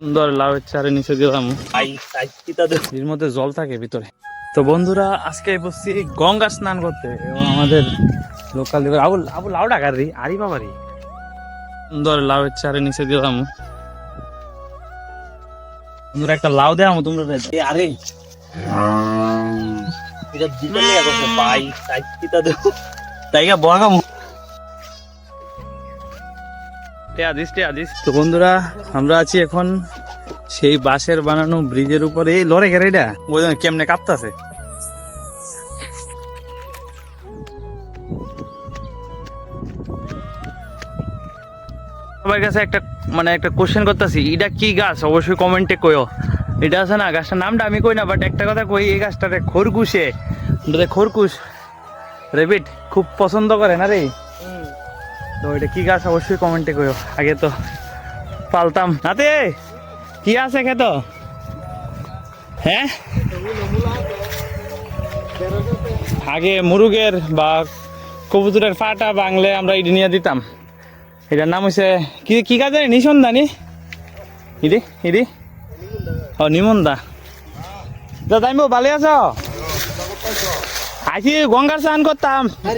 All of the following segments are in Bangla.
সুন্দর লাউয়ের চারে নিচে দিলাম। এর মধ্যে জল থাকে ভিতরে। তো বন্ধুরা আজকে বসছি গঙ্গা স্নান করতে আমাদের লোকাল আবু আবু লাউ ডাকার রি আরি বাবারি সুন্দর লাউয়ের চারে নিচে দিলাম। বন্ধুরা একটা লাউ দেওয়া তোমরা আরে। এটা দিতে তো বন্ধুরা, আমরা আছি এখন সেই বাঁশের বানানো ব্রিজের উপরে। এই লড়ে গেলে এটা? ওই কেমনে কাঁপতাছে। সবার কাছে একটা মানে একটা কোশ্চেন করতেছি, এটা কি গাছ? অবশ্যই কমেন্টে কইও। এটা আছে না, গাছটার নামটা আমি কই না বাট একটা কথা কই, এই গাছটাতে খরকুশে খরকুশ রেবিট খুব পছন্দ করে না রে? তো এটা কি গাছ অবশ্যই কমেন্টে করো আগে তো পালতাম। নাতে, কি আছে খেত? হ্যাঁ? আগে মুরুগের বা কবুতরের ফাটা বাংলে আমরা ইডি নিয়ে দিতাম। এটার নাম হচ্ছে কি কি গাছ জানি? নিসন্দানি ইডি ইডি? ও, নিমন্দা। তো তাই ভালো আছো? আইসি গঙ্গার স্নান করতাম। মন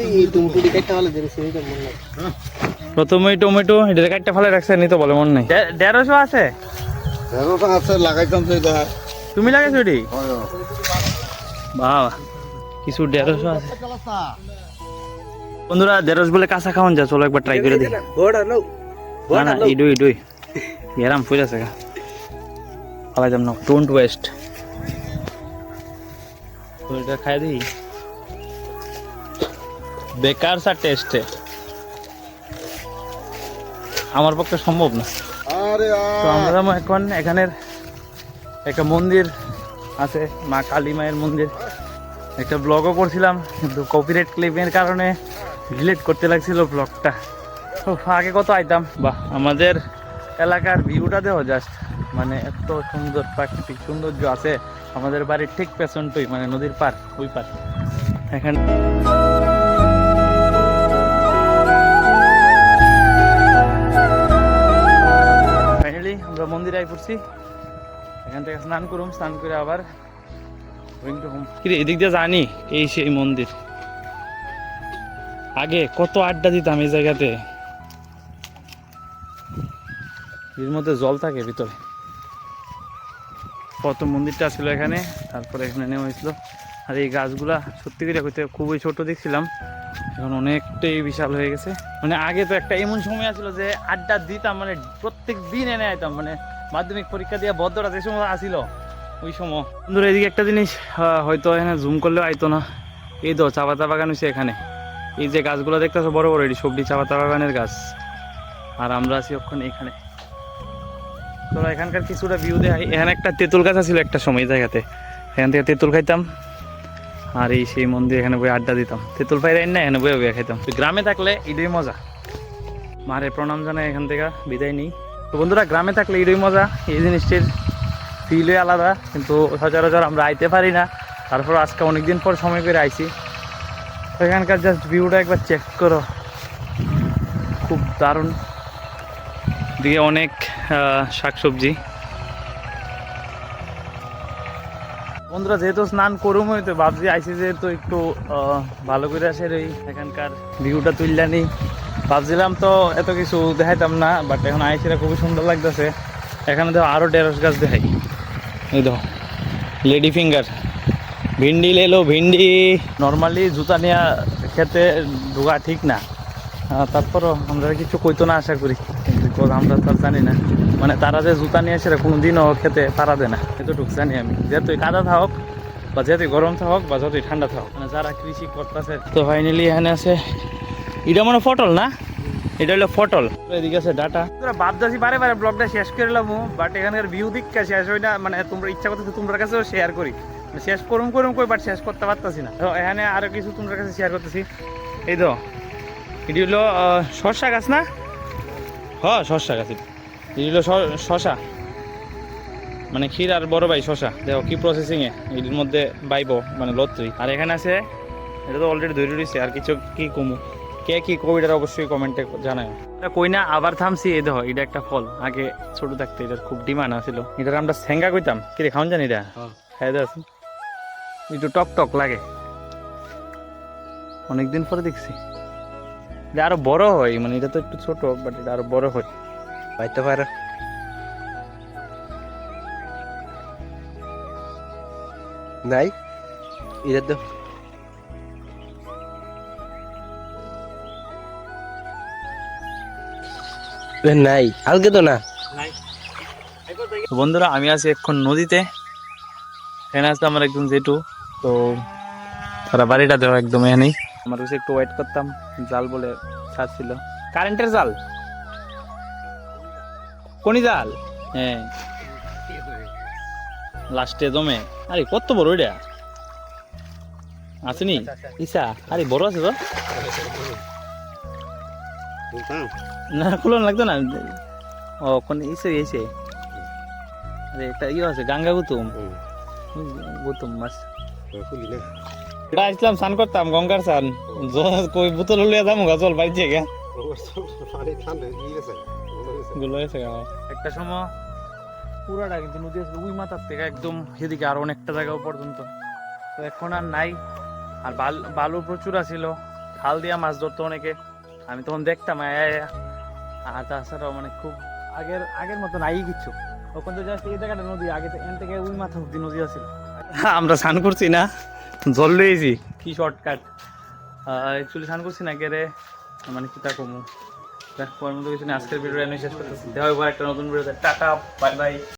প্রথমে টমেটো এটা কাটতে ফেলে রাখছে নি তো বলে মন নাই। দেড়শো আছে? তেরোটা আছে লাগাইতাম তুমি লাগাইছো এটি? বাবা কিছু দেড়শো আছে। বন্ধুরা দেড়শো বলে কাঁচা খাওয়ান যা চলো একবার ট্রাই করে নাও না না ইডুই ইডুই এরাম ফুল আছে গা। খাওয়াইতাম না ডোন্ট ওয়েস্ট এটা খাই দিই বেকার সা টেস্ট আমার পক্ষে সম্ভব না। আরে তো আমরা এখন এখানের একটা মন্দির আছে মা কালী মায়ের মন্দির। একটা ব্লগও করছিলাম কিন্তু কপিরাইট ক্লেমের কারণে ডিলিট করতে লাগছিল ব্লগটা তো আগে কত আইতাম? বাহ আমাদের এলাকার ভিউটা দেওয়া জাস্ট মানে এত সুন্দর প্রাকৃতিক সৌন্দর্য আছে। আমাদের বাড়ির ঠিক পেছনটই মানে নদীর পার ওই পার এখানে মন্দিরে আই পড়ছি। এখান থেকে স্নান করুম স্নান করে আবার গোয়িং টু হোম কিরে এদিক দিয়ে জানি এই সেই মন্দির। আগে কত আড্ডা দিতাম এই জায়গাতে। এর মধ্যে জল থাকে ভিতরে। কত মন্দিরটা ছিল এখানে তারপরে এখানে নেওয়া হয়েছিল আর এই গাছগুলা সত্যি করে খুবই ছোট দেখছিলাম। এখন অনেকটাই বিশাল হয়ে গেছে। মানে আগে তো একটা এমন সময় আছিল যে আড্ডা দিতাম মানে প্রত্যেক দিন এনে আইতাম মানে মাধ্যমিক পরীক্ষা দিয়ে বদ্ধরা যে সময় আসিল ওই সময়। বন্ধুরা, এদিকে একটা জিনিস হয়তো এখানে জুম করলেও আইতো না। এই তো চা পাতা বাগান হচ্ছে এখানে। এই যে গাছগুলো দেখতেছো, বড় বড়, এটি সবজি চা পাতা বাগানের গাছ। আর আমরা আছি ওখানে এখানে। তো এখানকার কিছুটা ভিউ দেখাই। এখানে একটা তেঁতুল গাছ ছিল একটা সময় জায়গাতে। এখান থেকে তেঁতুল খাইতাম। আর এই সেই মন্দির এখানে বই আড্ডা দিতাম। তেঁতুল পাইরাই না এখানে বই বই খাইতাম। গ্রামে থাকলে এটাই মজা। মারে প্রণাম জানাই এখান থেকে, বিদায় নিই। তো বন্ধুরা, গ্রামে থাকলে এটাই মজা। এই জিনিসটির ফিলই আলাদা, কিন্তু সচরাচর আমরা আইতে পারি না। তারপর আজকে অনেকদিন পর সময় করে আইছি। তো এখানকার জাস্ট ভিউটা একবার চেক করো। খুব দারুণ। দিকে অনেক শাকসবজি। বন্ধুরা, যেহেতু স্নান করুম হইতো ভাবছি, আইসি যেহেতু একটু ভালো করে আসে এই এখানকার ভিউটা তুললা নেই ভাবছিলাম তো এত কিছু দেখাইতাম না বাট এখন আইসিরা খুবই সুন্দর লাগতেছে। এখানে দেখো আরও ঢেঁড়স গাছ দেখাই। এই লেডি ফিঙ্গার ভিন্ডি লেলো, ভিন্ডি। নর্মালি জুতা নেওয়া খেতে ঢোকা ঠিক না। তারপরও আমরা কিছু কইতো না, আশা করি। কিন্তু আমরা তো জানি না। মানে তারা যে জুতা নিয়ে আসে কোনো দিনও খেতে পারা দেয় না। এতটুকু জানি আমি। যেহেতু কাদা থাক বা যেহেতু গরম থাক বা যতই ঠান্ডা থাক মানে যারা কৃষি করতেছে, তো ফাইনালি এখানে আছে, এটা মানে পটল না? এটা হলো পটল। এদিকে আছে ডাটা। তোরা ভাবতেছি বারে বারে ব্লগটা শেষ করে এলাম বাট এখানকার ভিউ দিকটা শেষ হয় না। মানে তোমরা ইচ্ছা করতেছো তোমরা কাছেও শেয়ার করি। মানে শেষ করুম করুম কই বাট শেষ করতে পারতাছি না। এখানে আরও কিছু তোমরা কাছে শেয়ার করতেছি। এই তো, এটি হলো শসা গাছ না? হ শসা গাছ। এটি হলো শ- শসা। মানে ক্ষীর আর বড় ভাই শসা। দেখো কি প্রসেসিং এ এটির মধ্যে বাইব মানে লত্রি। আর এখানে আছে এটা তো অলরেডি ধরে রয়েছে আর কিছু কি কমু? কে কি কবিটার অবশ্যই কমেন্টে জানায়। এটা কই না আবার থামছি এ দেখো এটা একটা ফল। আগে ছোট থাকতে এটার খুব ডিমান্ড আছিল। এটার আমরা সেঙ্গা কইতাম। কি রে খাওন জানি এটা? হ্যাঁ। খাই আছে একটু টক টক লাগে। অনেকদিন পরে দেখছি। এটা আরও বড় হয় মানে এটা তো একটু ছোট বাট এটা আরও বড় হয়। পাইতে পারে। নাই? এটা তো নাই। হালকে তো না। বন্ধুরা আমি আছি এখন নদীতে। এখানে আসলে আমার একদম জেঠু তো তারা বাড়িটা দেওয়া একদম এখানেই। আমার কাছে একটু ওয়েট করতাম জাল বলে ছাড়ছিল কারেন্টের জাল? কোনি জাল? হ্যাঁ। লাস্টে জমে। আরে কত বড় এটা? আসেনি ইসা আরে বড় আছে তো। না খুলন লাগতো না। ও কোন ইসে এসে আরে একটা ইয়ে আছে গাঙ্গা গুতুম। গুতুম মাছ এটা আসলাম স্নান করতাম গঙ্গার স্নান কই বোতল লিয়ে যাব গা জল বাইছে গা। গুলো একটা সময় পুরাটা কিন্তু নদী আছে ওই মাথার থেকে একদম সেদিকে আর অনেকটা জায়গা পর্যন্ত। তো এখন আর নাই। আর বাল বালু প্রচুর আছিল। খাল দিয়া মাছ ধরতো অনেকে। আমি তখন দেখতাম। আর তাছাড়াও মানে খুব আগের আগের মতো নাই কিছু। তখন তো জাস্ট এই জায়গাটা নদী আগে এখান থেকে ওই মাথা অব্দি নদী আছিল। আমরা স্নান করছি না। জল লইছি কি শর্টকাট অ্যাকচুয়ালি স্নান করছি না কেরে মানে কি তা কমু? দেখ মতো কিছু আজকের ভিডিও এনে শেষ করতেছি। দেখা একটা নতুন ভিডিওতে টাটা বাই বাই